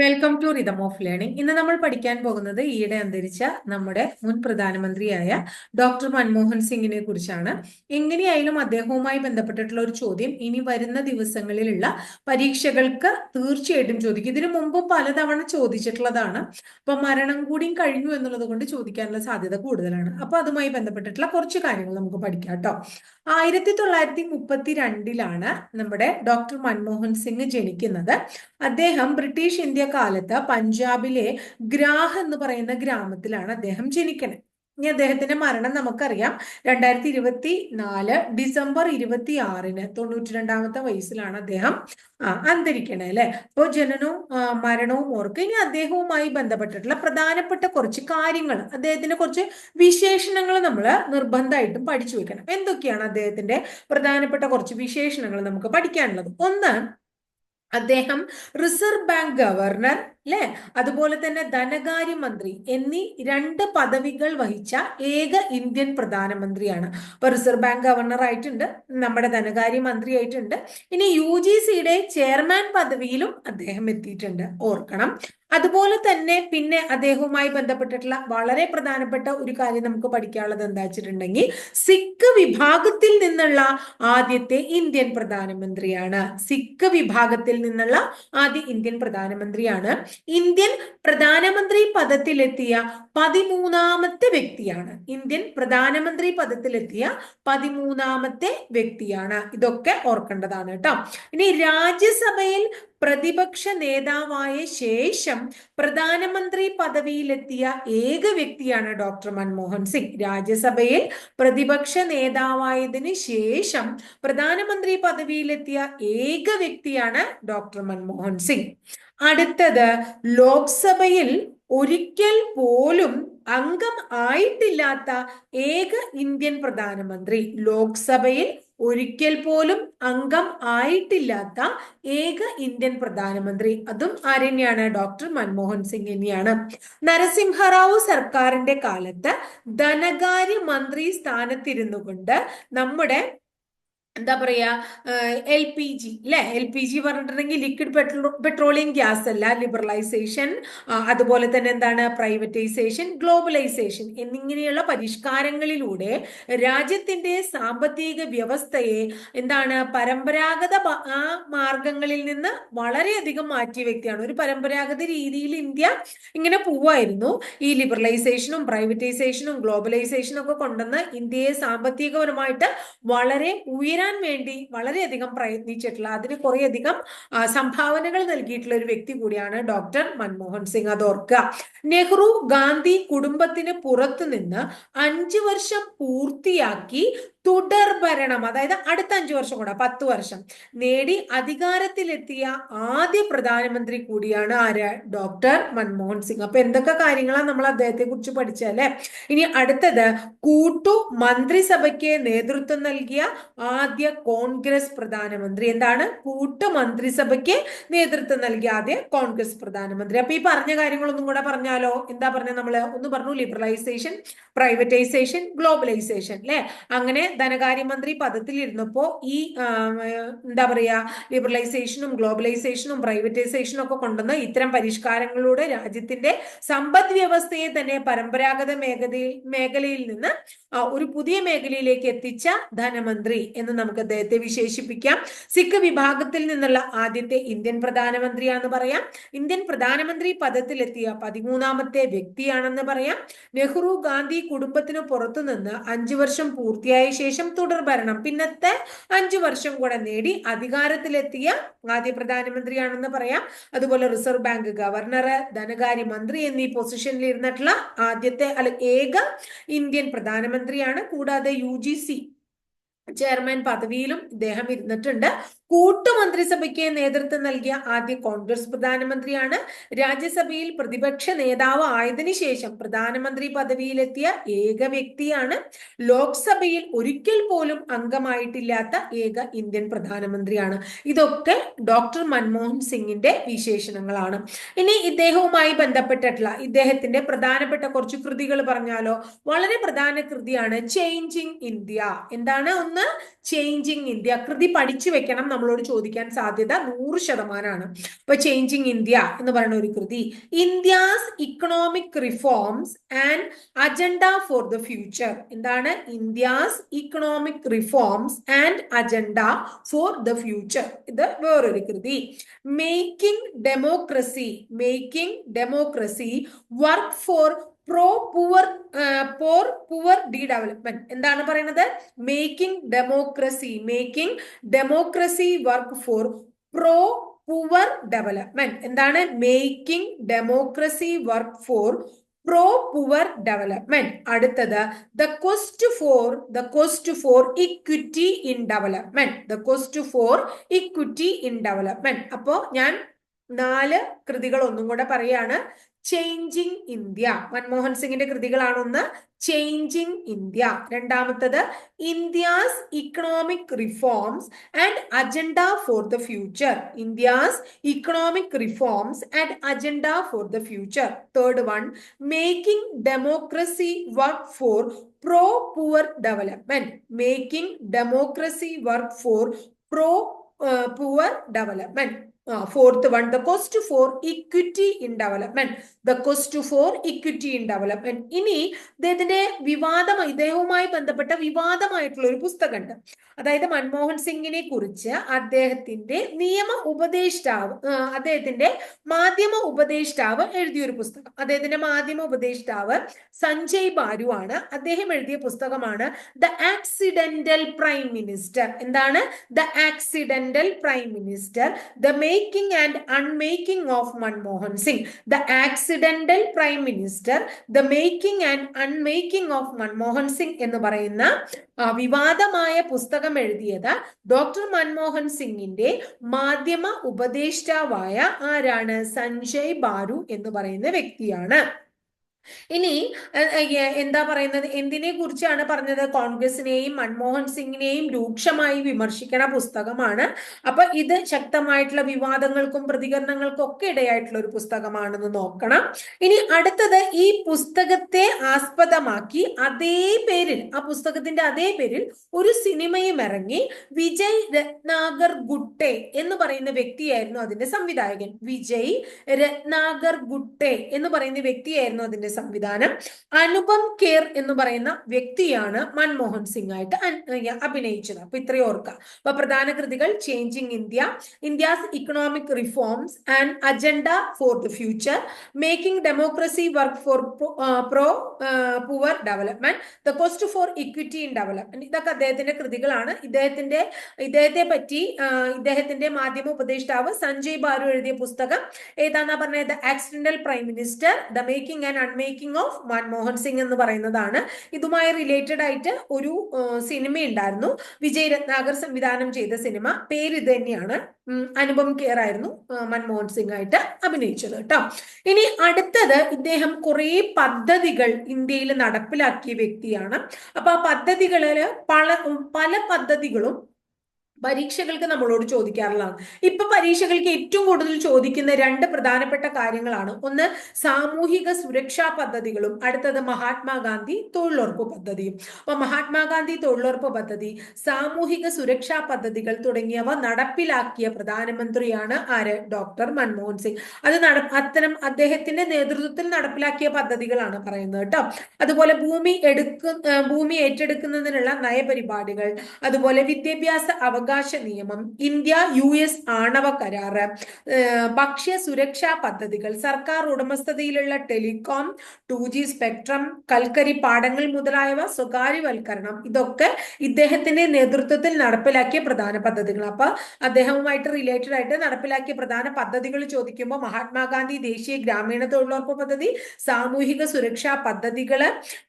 Welcome to rhythm of learning ഇന്ന് നമ്മൾ പഠിക്കാൻ പോകുന്നത് ഈയിടെ അന്തരിച്ച നമ്മുടെ മുൻ പ്രധാനമന്ത്രിയായ ഡോക്ടർ മൻമോഹൻ സിംഗിനെ കുറിച്ചാണ്. എങ്ങനെയായാലും അദ്ദേഹവുമായി ബന്ധപ്പെട്ടിട്ടുള്ള ഒരു ചോദ്യം ഇനി വരുന്ന ദിവസങ്ങളിലുള്ള പരീക്ഷകൾക്ക് തീർച്ചയായിട്ടും ചോദിക്കും. ഇതിനു മുമ്പും പലതവണ ചോദിച്ചിട്ടുള്ളതാണ്. അപ്പൊ മരണം കൂടിയും കഴിഞ്ഞു എന്നുള്ളത് കൊണ്ട് ചോദിക്കാനുള്ള സാധ്യത കൂടുതലാണ്. അപ്പൊ അതുമായി ബന്ധപ്പെട്ടിട്ടുള്ള കുറച്ച് കാര്യങ്ങൾ നമുക്ക് പഠിക്കാം കേട്ടോ. ആയിരത്തി തൊള്ളായിരത്തി മുപ്പത്തി രണ്ടിലാണ് നമ്മുടെ ഡോക്ടർ മൻമോഹൻ സിംഗ് ജനിക്കുന്നത്. അദ്ദേഹം ബ്രിട്ടീഷ് ഇന്ത്യ കാലത്ത് പഞ്ചാബിലെ ഗ്രാഹ് എന്ന് പറയുന്ന ഗ്രാമത്തിലാണ് അദ്ദേഹം ജനിക്കുന്നത് ഇനി അദ്ദേഹത്തിന്റെ മരണം നമുക്കറിയാം. രണ്ടായിരത്തി ഇരുപത്തി നാല് ഡിസംബർ ഇരുപത്തി ആറിന് തൊണ്ണൂറ്റി രണ്ടാമത്തെ വയസ്സിലാണ് അദ്ദേഹം അന്തരിക്കണേ അല്ലെ? അപ്പോൾ ജനനവും മരണവും ഓർക്ക് ഇനി അദ്ദേഹവുമായി ബന്ധപ്പെട്ടിട്ടുള്ള പ്രധാനപ്പെട്ട കുറച്ച് കാര്യങ്ങൾ അദ്ദേഹത്തിന്റെ കുറച്ച് വിശേഷണങ്ങൾ നമ്മൾ നിർബന്ധമായിട്ടും പഠിച്ചു വെക്കണം. എന്തൊക്കെയാണ് അദ്ദേഹത്തിന്റെ പ്രധാനപ്പെട്ട കുറച്ച് വിശേഷണങ്ങൾ നമുക്ക് പഠിക്കാനുള്ളത്? ഒന്ന് അദ്ദേഹം റിസർവ് ബാങ്ക് ഗവർണർ അല്ലെ അതുപോലെ തന്നെ ധനകാര്യമന്ത്രി എന്നീ രണ്ട് പദവികൾ വഹിച്ച ഏക ഇന്ത്യൻ പ്രധാനമന്ത്രിയാണ്. ഇപ്പൊ റിസർവ് ബാങ്ക് ഗവർണർ ആയിട്ടുണ്ട് നമ്മുടെ ധനകാര്യമന്ത്രി ആയിട്ടുണ്ട് ഇനി യു ജി സിയുടെ ചെയർമാൻ പദവിയിലും അദ്ദേഹം എത്തിയിട്ടുണ്ട്. ഓർക്കണം. അതുപോലെ തന്നെ പിന്നെ അദ്ദേഹവുമായി ബന്ധപ്പെട്ടിട്ടുള്ള വളരെ പ്രധാനപ്പെട്ട ഒരു കാര്യം നമുക്ക് പഠിക്കാനുള്ളത് എന്താ വെച്ചിട്ടുണ്ടെങ്കിൽ സിഖ് വിഭാഗത്തിൽ നിന്നുള്ള ആദ്യത്തെ ഇന്ത്യൻ പ്രധാനമന്ത്രിയാണ്. സിഖ് വിഭാഗത്തിൽ നിന്നുള്ള ആദ്യ ഇന്ത്യൻ പ്രധാനമന്ത്രിയാണ്. ഇന്ത്യൻ പ്രധാനമന്ത്രി പദത്തിലെത്തിയ പതിമൂന്നാമത്തെ വ്യക്തിയാണ്. ഇന്ത്യൻ പ്രധാനമന്ത്രി പദത്തിലെത്തിയ പതിമൂന്നാമത്തെ വ്യക്തിയാണ്. ഇതൊക്കെ ഓർക്കേണ്ടതാണ് കേട്ടോ. ഇനി രാജ്യസഭയിൽ പ്രതിപക്ഷ നേതാവായ ശേഷം പ്രധാനമന്ത്രി പദവിയിലെത്തിയ ഏക വ്യക്തിയാണ് ഡോക്ടർ മൻമോഹൻ സിംഗ്. രാജ്യസഭയിൽ പ്രതിപക്ഷ നേതാവായതിന് ശേഷം പ്രധാനമന്ത്രി പദവിയിലെത്തിയ ഏക വ്യക്തിയാണ് ഡോക്ടർ മൻമോഹൻ സിംഗ്. അടുത്തത് ലോക്സഭയിൽ ഒരിക്കൽ പോലും അംഗം ആയിട്ടില്ലാത്ത ഏക ഇന്ത്യൻ പ്രധാനമന്ത്രി. ലോക്സഭയിൽ ഒരിക്കൽ പോലും അംഗം ആയിട്ടില്ലാത്ത ഏക ഇന്ത്യൻ പ്രധാനമന്ത്രി. അതും ആരെന്നെയാണ്? ഡോക്ടർ മൻമോഹൻ സിംഗ് തന്നെയാണ് നരസിംഹറാവു സർക്കാരിന്റെ കാലത്ത് ധനകാര്യ മന്ത്രി സ്ഥാനത്തിരുന്നു കൊണ്ട് നമ്മുടെ എന്താ പറയാ എൽ പി ജി അല്ലെ എൽ പി ജി പറഞ്ഞിട്ടുണ്ടെങ്കിൽ ലിക്വിഡ് പെട്രോ പെട്രോളിയം ഗ്യാസ് അല്ല ലിബറലൈസേഷൻ അതുപോലെ തന്നെ എന്താണ് പ്രൈവറ്റൈസേഷൻ ഗ്ലോബലൈസേഷൻ എന്നിങ്ങനെയുള്ള പരിഷ്കാരങ്ങളിലൂടെ രാജ്യത്തിന്റെ സാമ്പത്തിക വ്യവസ്ഥയെ എന്താണ് പരമ്പരാഗത മാർഗങ്ങളിൽ നിന്ന് വളരെയധികം മാറ്റിയ വ്യക്തിയാണ്. ഒരു പരമ്പരാഗത രീതിയിൽ ഇന്ത്യ ഇങ്ങനെ പോവായിരുന്നു. ഈ ലിബറലൈസേഷനും പ്രൈവറ്റൈസേഷനും ഗ്ലോബലൈസേഷനും ഒക്കെ കൊണ്ടുവന്ന് ഇന്ത്യയെ സാമ്പത്തികപരമായിട്ട് വളരെ ഉയരാൻ നേടാൻ വേണ്ടി വളരെയധികം പ്രയത്നിച്ചിട്ടുള്ള അതിന് കുറേയധികം സംഭാവനകൾ നൽകിയിട്ടുള്ള ഒരു വ്യക്തി കൂടിയാണ് ഡോക്ടർ മൻമോഹൻ സിംഗ്. അത് ഓർക്കുക. നെഹ്റു ഗാന്ധി കുടുംബത്തിന് പുറത്തു നിന്ന് അഞ്ചു വർഷം പൂർത്തിയാക്കി തുടർ ഭരണം അതായത് അടുത്ത അഞ്ചു വർഷം കൂടെ പത്ത് വർഷം നേടി അധികാരത്തിലെത്തിയ ആദ്യ പ്രധാനമന്ത്രി കൂടിയാണ് ആര്? ഡോക്ടർ മൻമോഹൻ സിംഗ്. അപ്പൊ എന്തൊക്കെ കാര്യങ്ങളാണ് നമ്മൾ അദ്ദേഹത്തെ കുറിച്ച് പഠിച്ചല്ലേ ഇനി അടുത്തത് കൂട്ടു മന്ത്രിസഭയ്ക്ക് നേതൃത്വം നൽകിയ ആദ്യ കോൺഗ്രസ് പ്രധാനമന്ത്രി എന്താണ്? കൂട്ടു മന്ത്രിസഭയ്ക്ക് നേതൃത്വം നൽകിയ ആദ്യ കോൺഗ്രസ് പ്രധാനമന്ത്രി. അപ്പൊ ഈ പറഞ്ഞ കാര്യങ്ങളൊന്നും കൂടെ പറഞ്ഞാലോ? എന്താ പറഞ്ഞ നമ്മൾ? ഒന്ന് പറഞ്ഞു ലിബറലൈസേഷൻ പ്രൈവറ്റൈസേഷൻ ഗ്ലോബലൈസേഷൻ അല്ലെ? അങ്ങനെ ധനകാര്യമന്ത്രി പദത്തിലിരുന്നപ്പോ ഈ എന്താ പറയാ ലിബറലൈസേഷനും ഗ്ലോബലൈസേഷനും പ്രൈവറ്റൈസേഷനും ഒക്കെ കൊണ്ടുവന്ന് ഇത്തരം പരിഷ്കാരങ്ങളിലൂടെ രാജ്യത്തിന്റെ സമ്പദ് വ്യവസ്ഥയെ തന്നെ പരമ്പരാഗത മേഖലയിൽ മേഖലയിൽ നിന്ന് ഒരു പുതിയ മേഖലയിലേക്ക് എത്തിച്ച ധനമന്ത്രി എന്ന് നമുക്ക് അദ്ദേഹത്തെ വിശേഷിപ്പിക്കാം. സിഖ് വിഭാഗത്തിൽ നിന്നുള്ള ആദ്യത്തെ ഇന്ത്യൻ പ്രധാനമന്ത്രിയാണെന്ന് പറയാം. ഇന്ത്യൻ പ്രധാനമന്ത്രി പദത്തിലെത്തിയ പതിമൂന്നാമത്തെ വ്യക്തിയാണെന്ന് പറയാം. നെഹ്റു ഗാന്ധി കുടുംബത്തിന് പുറത്തുനിന്ന് അഞ്ചു വർഷം പൂർത്തിയായ ശേഷം തുടർ ഭരണം. പിന്നത്തെ അഞ്ചു വർഷം കൂടെ നേടി അധികാരത്തിലെത്തിയ ആദ്യ പ്രധാനമന്ത്രിയാണെന്ന് പറയാം. അതുപോലെ റിസർവ് ബാങ്ക് ഗവർണർ ധനകാര്യ മന്ത്രി എന്നീ പൊസിഷനിൽ ഇരുന്നിട്ടുള്ള ആദ്യത്തെ അല്ല ഏക ഇന്ത്യൻ പ്രധാനമന്ത്രിയാണ്. കൂടാതെ യു ജി സി ചെയർമാൻ പദവിയിലും ഇദ്ദേഹം ഇരുന്നിട്ടുണ്ട്. കൂട്ടുമന്ത്രിസഭയ്ക്ക് നേതൃത്വം നൽകിയ ആദ്യ കോൺഗ്രസ് പ്രധാനമന്ത്രിയാണ്. രാജ്യസഭയിൽ പ്രതിപക്ഷ നേതാവ് ആയതിനു ശേഷം പ്രധാനമന്ത്രി പദവിയിലെത്തിയ ഏക വ്യക്തിയാണ്. ലോക്സഭയിൽ ഒരിക്കൽ പോലും അംഗമായിട്ടില്ലാത്ത ഏക ഇന്ത്യൻ പ്രധാനമന്ത്രിയാണ്. ഇതൊക്കെ ഡോക്ടർ മൻമോഹൻ സിംഗിന്റെ വിശേഷണങ്ങളാണ്. ഇനി ഇദ്ദേഹവുമായി ബന്ധപ്പെട്ടിട്ടുള്ള ഇദ്ദേഹത്തിന്റെ പ്രധാനപ്പെട്ട കുറച്ച് കൃതികൾ പറഞ്ഞാലോ? വളരെ പ്രധാന കൃതിയാണ് ചേഞ്ചിങ് ഇന്ത്യ എന്താണ് ഒന്ന്? ചേഞ്ചിങ് ഇന്ത്യ കൃതി പഠിച്ചു വെക്കണം നമ്മളോട് ചോദിക്കാൻ സാധ്യത നൂറ് ശതമാനമാണ് ഇപ്പൊ ചേഞ്ചിങ് ഇന്ത്യ എന്ന് പറയുന്ന ഒരു കൃതി. India's economic reforms and agenda for the future എന്താണ്? India's economic reforms and agenda for the future ഇത് വേറൊരു കൃതി. Making democracy making democracy work for pro poor poor poor D development എന്താണ് പറയുന്നത് making democracy making democracy work for pro poor development എന്താണ്? Making democracy work for pro poor development അടുത്തത് the cost for the cost for equity in development the cost for equity in development അപ്പോ ഞാൻ നാല് കൃതികൾ ഒന്നും കൂടെ പറയാണ്. Changing India Manmohan സിംഗിന്റെ കൃതികളാണ് ഒന്ന് ചേഞ്ചിങ് ഇന്ത്യ രണ്ടാമത്തത് India's economic reforms and agenda for the future India's economic reforms and agenda for the future third one making democracy work for pro poor development making democracy work for pro poor development fourth one the cost for equity in development the cost for equity in development ഇനി ഇദ്ദേഹത്തിന്റെ വിവാദം ഇദ്ദേഹവുമായി ബന്ധപ്പെട്ട വിവാദമായിട്ടുള്ള ഒരു പുസ്തകമുണ്ട്. അതായത് മൻമോഹൻ സിംഗിനെ കുറിച്ച് അദ്ദേഹത്തിന്റെ നിയമ ഉപദേഷ്ടാവ് അദ്ദേഹത്തിന്റെ മാധ്യമ ഉപദേഷ്ടാവ് എഴുതിയ ഒരു പുസ്തകം. അദ്ദേഹത്തിന്റെ മാധ്യമ ഉപദേഷ്ടാവ് സഞ്ജയ് ബാരു ആണ്. അദ്ദേഹം എഴുതിയ പുസ്തകമാണ് ദ ആക്സിഡന്റൽ പ്രൈം മിനിസ്റ്റർ എന്താണ്? The accidental prime minister the making and unmaking of Manmohan Singh the accidental prime minister the making and unmaking of Manmohan Singh എന്ന് പറയുന്ന വിവാദമായ പുസ്തകം എഴുതിയത് ഡോക്ടർ മൻമോഹൻ സിംഗിന്റെ മാധ്യമ ഉപദേഷ്ടാവായ ആരാണ്? സഞ്ജയ് ബാരു എന്ന് പറയുന്ന വ്യക്തിയാണ്. ഇനി എന്താ പറയുന്നത്? എന്തിനെ കുറിച്ചാണ് പറഞ്ഞത്? കോൺഗ്രസിനെയും മൻമോഹൻ സിംഗിനെയും രൂക്ഷമായി വിമർശിക്കണ പുസ്തകമാണ്. അപ്പൊ ഇത് ശക്തമായിട്ടുള്ള വിവാദങ്ങൾക്കും പ്രതികരണങ്ങൾക്കും ഒക്കെ ഇടയായിട്ടുള്ള ഒരു പുസ്തകമാണെന്ന് നോക്കണം. ഇനി അടുത്തത് ഈ പുസ്തകത്തെ ആസ്പദമാക്കി അതേ പേരിൽ ആ പുസ്തകത്തിന്റെ അതേ പേരിൽ ഒരു സിനിമയും ഇറങ്ങി. വിജയ് രത്നാഗർ ഗുട്ടെ എന്ന് പറയുന്ന വ്യക്തിയായിരുന്നു അതിന്റെ സംവിധായകൻ. വിജയ് രത്നാഗർ ഗുട്ടെ എന്ന് പറയുന്ന വ്യക്തിയായിരുന്നു അതിന്റെ സംവിധാനം. അനുപം കേർ എന്ന് പറയുന്ന വ്യക്തിയാണ് മൻമോഹൻ സിംഗ് ആയിട്ട് അഭിനയിച്ചത്. അപ്പൊ ഇത്രയും ഓർക്കുക അപ്പൊ പ്രധാന കൃതികൾ changing India India's economic reforms and agenda for the future making democracy work for pro poor development the cost for equity in development ഇതൊക്കെ അദ്ദേഹത്തിന്റെ കൃതികളാണ്. ഇദ്ദേഹത്തിന്റെ ഇദ്ദേഹത്തെ പറ്റി ഇദ്ദേഹത്തിന്റെ മാധ്യമ ഉപദേഷ്ടാവ് സഞ്ജയ് ബാരു എഴുതിയ പുസ്തകം ഏതാന്നാ പറഞ്ഞത്? The accidental prime minister the making and unmaking of Manmohan Singh എന്ന് പറയുന്നതാണ്. ഇതുമായി റിലേറ്റഡ് ആയിട്ട് ഒരു സിനിമ ഉണ്ടായിരുന്നു വിജയ് രത്നാകർ സംവിധാനം ചെയ്ത സിനിമ. പേര് ഇത് തന്നെയാണ്. അനുപം കെയർ ആയിരുന്നു മൻമോഹൻ സിംഗ് ആയിട്ട് അഭിനയിച്ചത് കേട്ടോ. ഇനി അടുത്തത് ഇദ്ദേഹം കുറെ പദ്ധതികൾ ഇന്ത്യയിൽ നടപ്പിലാക്കിയ വ്യക്തിയാണ്. അപ്പൊ ആ പദ്ധതികളിൽ പല പല പദ്ധതികളും പരീക്ഷകൾക്ക് നമ്മളോട് ചോദിക്കാറുള്ളതാണ്. ഇപ്പൊ പരീക്ഷകൾക്ക് ഏറ്റവും കൂടുതൽ ചോദിക്കുന്ന രണ്ട് പ്രധാനപ്പെട്ട കാര്യങ്ങളാണ്. ഒന്ന് സാമൂഹിക സുരക്ഷാ പദ്ധതികളും അടുത്തത് മഹാത്മാഗാന്ധി തൊഴിലുറപ്പ് പദ്ധതിയും. അപ്പൊ മഹാത്മാഗാന്ധി തൊഴിലുറപ്പ് പദ്ധതി സാമൂഹിക സുരക്ഷാ പദ്ധതികൾ തുടങ്ങിയവ നടപ്പിലാക്കിയ പ്രധാനമന്ത്രിയാണ് ആര്? ഡോക്ടർ മൻമോഹൻ സിംഗ്. അത് നട അത്തരം അദ്ദേഹത്തിന്റെ നേതൃത്വത്തിൽ നടപ്പിലാക്കിയ പദ്ധതികളാണ് പറയുന്നത് കേട്ടോ. അതുപോലെ ഭൂമി എടുക്ക ഭൂമി ഏറ്റെടുക്കുന്നതിനുള്ള നയപരിപാടികൾ അതുപോലെ വിദ്യാഭ്യാസ അവകാശ നിയമം ഇന്ത്യ യു എസ് ആണവ കരാറ് ഭക്ഷ്യ സുരക്ഷാ പദ്ധതികൾ സർക്കാർ ഉടമസ്ഥതയിലുള്ള ടെലികോം ടു ജി സ്പെക്ട്രം കൽക്കരി പാടങ്ങൾ മുതലായവ സ്വകാര്യവൽക്കരണം ഇതൊക്കെ ഇദ്ദേഹത്തിന്റെ നേതൃത്വത്തിൽ നടപ്പിലാക്കിയ പ്രധാന പദ്ധതികൾ. അപ്പൊ അദ്ദേഹവുമായിട്ട് റിലേറ്റഡ് ആയിട്ട് നടപ്പിലാക്കിയ പ്രധാന പദ്ധതികൾ ചോദിക്കുമ്പോൾ മഹാത്മാഗാന്ധി ദേശീയ ഗ്രാമീണ തൊഴിലുറപ്പ് പദ്ധതി സാമൂഹിക സുരക്ഷാ പദ്ധതികൾ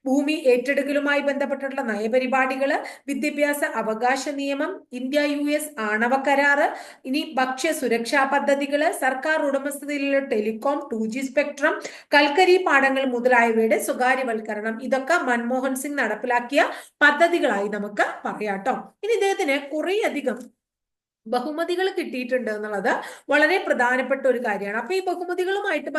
ഭൂമി ഏറ്റെടുക്കലുമായി ബന്ധപ്പെട്ടിട്ടുള്ള നയപരിപാടികൾ വിദ്യാഭ്യാസ അവകാശ നിയമം ഇന്ത്യ യു എസ് ആണവ കരാറ് ഇനി ഭക്ഷ്യ സുരക്ഷാ പദ്ധതികൾ സർക്കാർ ഉടമസ്ഥതയിലുള്ള ടെലികോം ടു ജി സ്പെക്ട്രം കൽക്കരി പാടങ്ങൾ മുതലായവയുടെ സ്വകാര്യവൽക്കരണം ഇതൊക്കെ മൻമോഹൻ സിംഗ് നടപ്പിലാക്കിയ പദ്ധതികളായി നമുക്ക് പറയാട്ടോ. ഇനി ഇദ്ദേഹത്തിന് കുറേയധികം ബഹുമതികൾ കിട്ടിയിട്ടുണ്ട് എന്നുള്ളത് വളരെ പ്രധാനപ്പെട്ട ഒരു കാര്യമാണ്. അപ്പൊ ഈ ബഹുമതികളുമായിട്ട്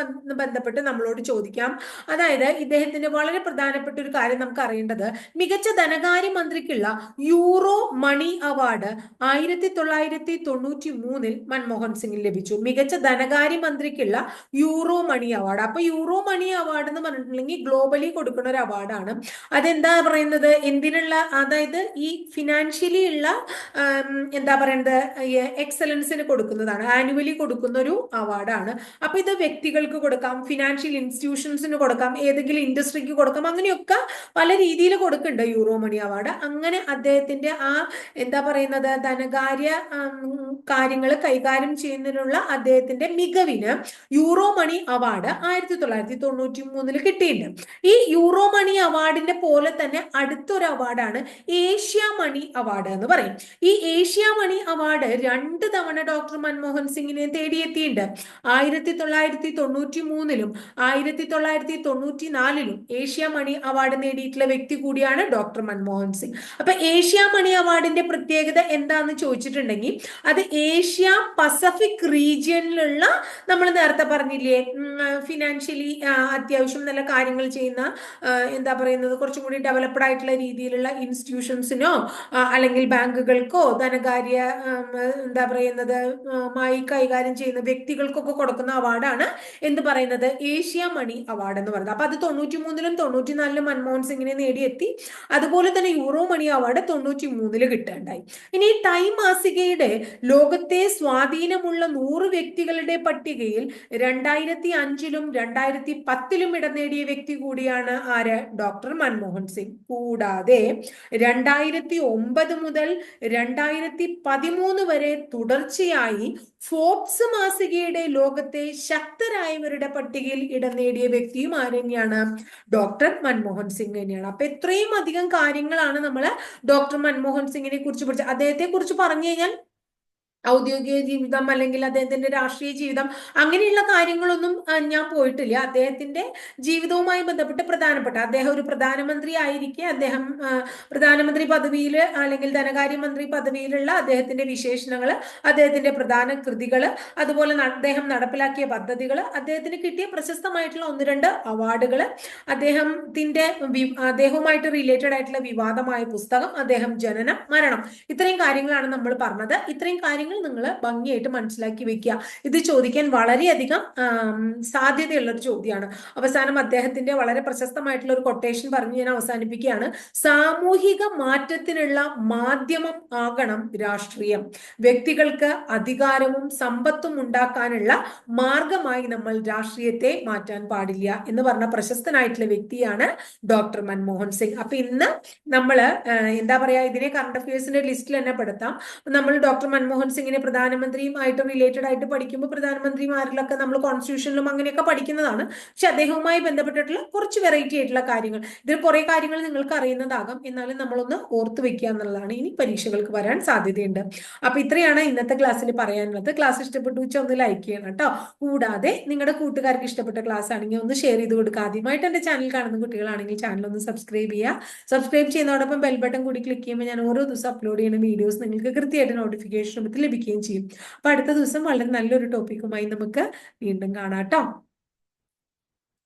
ബന്ധപ്പെട്ട് നമ്മളോട് ചോദിക്കാം. അതായത് ഇദ്ദേഹത്തിന്റെ വളരെ പ്രധാനപ്പെട്ട ഒരു കാര്യം നമുക്ക് അറിയേണ്ടത് മികച്ച ധനകാര്യ മന്ത്രിക്കുള്ള യൂറോ മണി അവാർഡ് ആയിരത്തി തൊള്ളായിരത്തി തൊണ്ണൂറ്റി മൂന്നിൽ മൻമോഹൻ സിംഗിന് ലഭിച്ചു. മികച്ച ധനകാര്യ മന്ത്രിക്കുള്ള യൂറോ മണി അവാർഡ്. അപ്പൊ യൂറോ മണി അവാർഡ് എന്ന് പറഞ്ഞിട്ടുണ്ടെങ്കിൽ ഗ്ലോബലി കൊടുക്കുന്ന ഒരു അവാർഡാണ്. അതെന്താ പറയുന്നത്? എന്തിനുള്ള അതായത് ഈ ഫിനാൻഷ്യലി ഉള്ള എന്താ പറയുന്നത് എക്സലൻസിന് കൊടുക്കുന്നതാണ്. ആനുവലി കൊടുക്കുന്ന ഒരു അവാർഡാണ് അപ്പൊ ഇത് വ്യക്തികൾക്ക് കൊടുക്കാം ഫിനാൻഷ്യൽ ഇൻസ്റ്റിറ്റ്യൂഷൻസിന് കൊടുക്കാം ഏതെങ്കിലും ഇൻഡസ്ട്രിക്ക് കൊടുക്കാം അങ്ങനെയൊക്കെ പല രീതിയിൽ കൊടുക്കുന്നുണ്ട് യൂറോ മണി അവാർഡ് അങ്ങനെ അദ്ദേഹത്തിന്റെ ആ എന്താ പറയുന്നത് ധനകാര്യ കാര്യങ്ങൾ കൈകാര്യം ചെയ്യുന്നതിനുള്ള അദ്ദേഹത്തിന്റെ മികവിന് യൂറോമണി അവാർഡ് ആയിരത്തി തൊള്ളായിരത്തി തൊണ്ണൂറ്റി മൂന്നിൽ കിട്ടിയിട്ടുണ്ട്. ഈ യൂറോമണി അവാർഡിന്റെ പോലെ തന്നെ അടുത്തൊരു അവാർഡാണ് ഏഷ്യ മണി അവാർഡ് എന്ന് പറയും. ഈ ഏഷ്യ മണി അവാർഡ് രണ്ട് തവണ ഡോക്ടർ മൻമോഹൻ സിംഗിനെ തേടിയെത്തിയിട്ടുണ്ട്. ആയിരത്തി തൊള്ളായിരത്തി തൊണ്ണൂറ്റി മൂന്നിലും ആയിരത്തി തൊള്ളായിരത്തി തൊണ്ണൂറ്റി നാലിലും ഏഷ്യ മണി അവാർഡ് നേടിയിട്ടുള്ള വ്യക്തി കൂടിയാണ് ഡോക്ടർ മൻമോഹൻ സിംഗ്. അപ്പൊ ഏഷ്യ മണി അവാർഡിന്റെ പ്രത്യേകത എന്താന്ന് ചോദിച്ചിട്ടുണ്ടെങ്കിൽ അത് ഏഷ്യ പസഫിക് റീജിയനിലുള്ള നമ്മൾ നേരത്തെ പറഞ്ഞില്ലേ ഫിനാൻഷ്യലി അത്യാവശ്യം നല്ല കാര്യങ്ങൾ ചെയ്യുന്ന എന്താ പറയുന്നത് കുറച്ചും കൂടി ഡെവലപ്ഡ് ആയിട്ടുള്ള രീതിയിലുള്ള ഇൻസ്റ്റിറ്റ്യൂഷൻസിനോ അല്ലെങ്കിൽ ബാങ്കുകൾക്കോ ധനകാര്യ എന്താ പറയുന്നത് മായി കൈകാര്യം ചെയ്യുന്ന വ്യക്തികൾക്കൊക്കെ കൊടുക്കുന്ന അവാർഡാണ് എന്ത് പറയുന്നത്. ഏഷ്യ മണി അവാർഡ് എന്ന് പറയുന്നത്. അപ്പൊ അത് തൊണ്ണൂറ്റി മൂന്നിലും തൊണ്ണൂറ്റി നാലിലും മൻമോഹൻ സിംഗിനെ നേടിയെത്തി. അതുപോലെ തന്നെ യൂറോ മണി അവാർഡ് തൊണ്ണൂറ്റി മൂന്നിൽ കിട്ടുകയുണ്ടായി. ഇനി ടൈം മാസികയുടെ ലോകത്തെ സ്വാധീനമുള്ള നൂറ് വ്യക്തികളുടെ പട്ടികയിൽ രണ്ടായിരത്തി അഞ്ചിലും രണ്ടായിരത്തി പത്തിലും ഇടം നേടിയ വ്യക്തി കൂടിയാണ് ആര്? ഡോക്ടർ മൻമോഹൻ സിംഗ്. കൂടാതെ രണ്ടായിരത്തി ഒമ്പത് മുതൽ രണ്ടായിരത്തി പതിമൂന്ന് വരെ തുടർച്ചയായി ഫോർബ്സ് മാസികയുടെ ലോകത്തെ ശക്തരായവരുടെ പട്ടികയിൽ ഇടം നേടിയ വ്യക്തിയും ആരെന്നെയാണ്? ഡോക്ടർ മൻമോഹൻ സിംഗ് തന്നെയാണ്. അപ്പൊ ഇത്രയും അധികം കാര്യങ്ങളാണ് നമ്മൾ ഡോക്ടർ മൻമോഹൻ സിംഗിനെ കുറിച്ച് പഠിച്ചത്. അദ്ദേഹത്തെ കുറിച്ച് പറഞ്ഞു കഴിഞ്ഞാൽ ഔദ്യോഗിക ജീവിതം അല്ലെങ്കിൽ അദ്ദേഹത്തിന്റെ രാഷ്ട്രീയ ജീവിതം അങ്ങനെയുള്ള കാര്യങ്ങളൊന്നും ഞാൻ പോയിട്ടില്ല. അദ്ദേഹത്തിന്റെ ജീവിതവുമായി ബന്ധപ്പെട്ട് പ്രധാനപ്പെട്ട അദ്ദേഹം ഒരു പ്രധാനമന്ത്രി ആയിരിക്കെ അദ്ദേഹം പ്രധാനമന്ത്രി പദവിയിൽ അല്ലെങ്കിൽ ധനകാര്യമന്ത്രി പദവിയിലുള്ള അദ്ദേഹത്തിന്റെ വിശേഷണങ്ങൾ അദ്ദേഹത്തിന്റെ പ്രധാന കൃതികൾ അതുപോലെ അദ്ദേഹം നടപ്പിലാക്കിയ പദ്ധതികൾ അദ്ദേഹത്തിന് കിട്ടിയ പ്രശസ്തമായിട്ടുള്ള ഒന്ന് രണ്ട് അവാർഡുകൾ അദ്ദേഹത്തിന്റെ അദ്ദേഹവുമായിട്ട് റിലേറ്റഡ് ആയിട്ടുള്ള വിവാദമായ പുസ്തകം അദ്ദേഹം ജനനം മരണം. ഇത്രയും കാര്യങ്ങളാണ് നമ്മൾ പറഞ്ഞത്. ഇത്രയും കാര്യങ്ങൾ കാര്യങ്ങൾ നിങ്ങൾ ഭംഗിയായിട്ട് മനസ്സിലാക്കി വെക്കുക. ഇത് ചോദിക്കാൻ വളരെയധികം സാധ്യതയുള്ള ഒരു ചോദ്യമാണ്. അവസാനം അദ്ദേഹത്തിന്റെ വളരെ പ്രശസ്തമായിട്ടുള്ള ഒരു കൊട്ടേഷൻ പറഞ്ഞ് ഞാൻ അവസാനിപ്പിക്കുകയാണ്. സാമൂഹിക മാറ്റത്തിനുള്ള മാധ്യമം ആകണം രാഷ്ട്രീയം. വ്യക്തികൾക്ക് അധികാരവും സമ്പത്തും ഉണ്ടാക്കാനുള്ള മാർഗമായി നമ്മൾ രാഷ്ട്രീയത്തെ മാറ്റാൻ പാടില്ല എന്ന് പറഞ്ഞ പ്രശസ്തനായിട്ടുള്ള വ്യക്തിയാണ് ഡോക്ടർ മൻമോഹൻ സിംഗ്. അപ്പൊ ഇന്ന് നമ്മൾ എന്താ പറയാ ഇതിനെ കറണ്ട് അഫയേഴ്സിന്റെ ലിസ്റ്റിൽ തന്നെ പെടുത്താം. നമ്മൾ ഡോക്ടർ മൻമോഹൻ സിംഗിനെ പ്രധാനമന്ത്രിയുമായിട്ട് റിലേറ്റഡ് ആയിട്ട് പഠിക്കുമ്പോൾ പ്രധാനമന്ത്രിമാരിലൊക്കെ നമ്മൾ കോൺസ്റ്റിറ്റ്യൂഷനിലും അങ്ങനെയൊക്കെ പഠിക്കുന്നതാണ്. പക്ഷെ അദ്ദേഹവുമായി ബന്ധപ്പെട്ടിട്ടുള്ള കുറച്ച് വെറൈറ്റി ആയിട്ടുള്ള കാര്യങ്ങൾ. ഇതിൽ കുറെ കാര്യങ്ങൾ നിങ്ങൾക്ക് അറിയുന്നതാകാം. എന്നാലും നമ്മളൊന്ന് ഓർത്തു വെക്കുക എന്നുള്ളതാണ്. ഇനി പരീക്ഷകൾക്ക് വരാൻ സാധ്യതയുണ്ട്. അപ്പൊ ഇത്രയാണ് ഇന്നത്തെ ക്ലാസ്സിൽ പറയാനുള്ളത്. ക്ലാസ് ഇഷ്ടപ്പെട്ടു വെച്ചാൽ ഒന്ന് ലൈക്ക് ചെയ്യണം കേട്ടോ. കൂടാതെ നിങ്ങളുടെ കൂട്ടുകാർക്ക് ഇഷ്ടപ്പെട്ട ക്ലാസ് ആണെങ്കിൽ ഒന്ന് ഷെയർ ചെയ്ത് കൊടുക്കുക. ആദ്യമായിട്ട് എന്റെ ചാനൽ കാണുന്ന കുട്ടികളാണെങ്കിൽ ചാനൽ ഒന്ന് സബ്സ്ക്രൈബ് ചെയ്യുക. സബ്സ്ക്രൈബ് ചെയ്യുന്നതോടൊപ്പം ബെൽ ബട്ടൺ കൂടി ക്ലിക്ക് ചെയ്യുമ്പോൾ ഞാൻ ഓരോ ദിവസം അപ്ലോഡ് ചെയ്യുന്ന വീഡിയോസ് നിങ്ങൾക്ക് കൃത്യമായിട്ട് നോട്ടിഫിക്കേഷൻ ലഭിക്കുകയും ചെയ്യും. അപ്പൊ അടുത്ത ദിവസം വളരെ നല്ലൊരു ടോപ്പിക്കുമായി നമുക്ക് വീണ്ടും കാണാം കേട്ടോ.